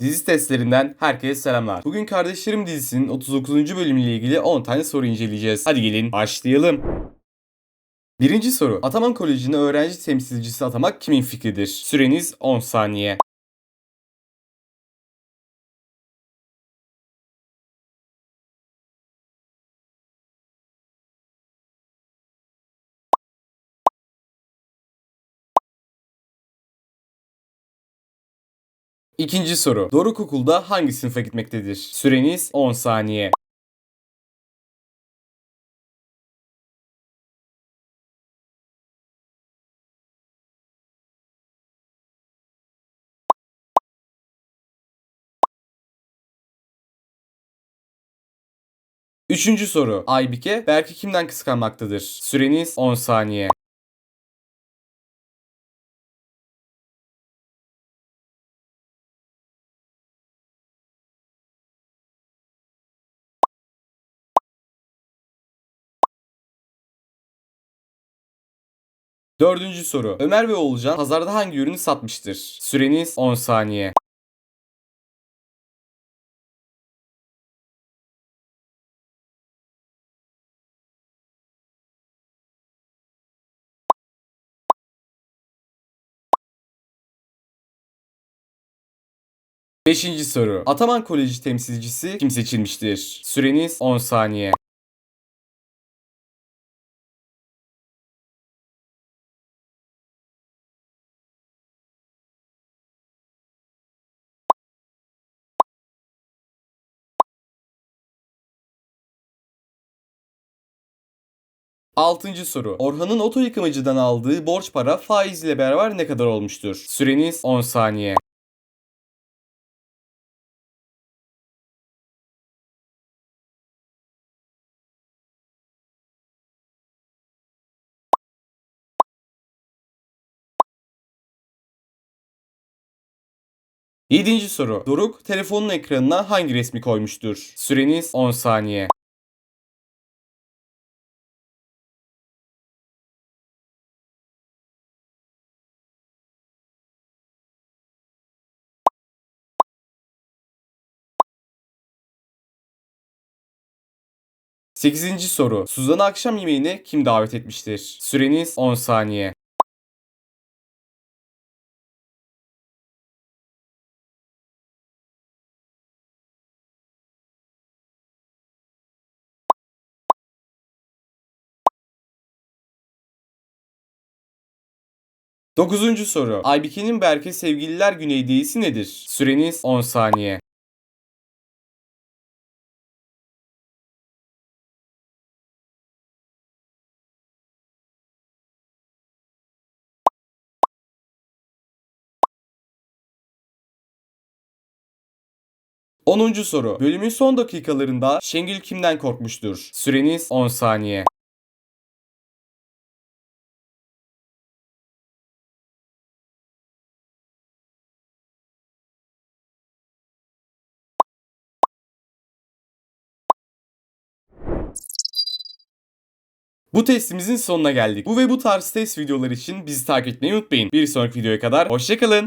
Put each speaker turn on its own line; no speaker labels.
Dizi testlerinden herkese selamlar. Bugün Kardeşlerim dizisinin 39. bölümüyle ilgili 10 tane soru inceleyeceğiz. Hadi gelin başlayalım. Birinci soru. Ataman Koleji'ne öğrenci temsilcisi atamak kimin fikridir? Süreniz 10 saniye. İkinci soru. Doruk okulda hangi sınıfa gitmektedir? Süreniz 10 saniye. Üçüncü soru. Aybike Berk'i kimden kıskanmaktadır? Süreniz 10 saniye. Dördüncü soru. Ömer ve Oğulcan pazarda hangi ürünü satmıştır? Süreniz 10 saniye. Beşinci soru. Ataman Koleji temsilcisi kim seçilmiştir? Süreniz 10 saniye. Altıncı soru. Orhan'ın oto yıkamacıdan aldığı borç para faiz ile beraber ne kadar olmuştur? Süreniz 10 saniye. Yedinci soru. Doruk telefonun ekranına hangi resmi koymuştur? Süreniz 10 saniye. Sekizinci soru. Suzan'ı akşam yemeğine kim davet etmiştir? Süreniz 10 saniye. Dokuzuncu soru. Aybike'nin Berke Sevgililer Günü hediyesi nedir? Süreniz 10 saniye. Onuncu soru. Bölümün son dakikalarında Şengül kimden korkmuştur? Süreniz 10 saniye. Bu testimizin sonuna geldik. Bu ve bu tarz test videoları için bizi takip etmeyi unutmayın. Bir sonraki videoya kadar hoşçakalın.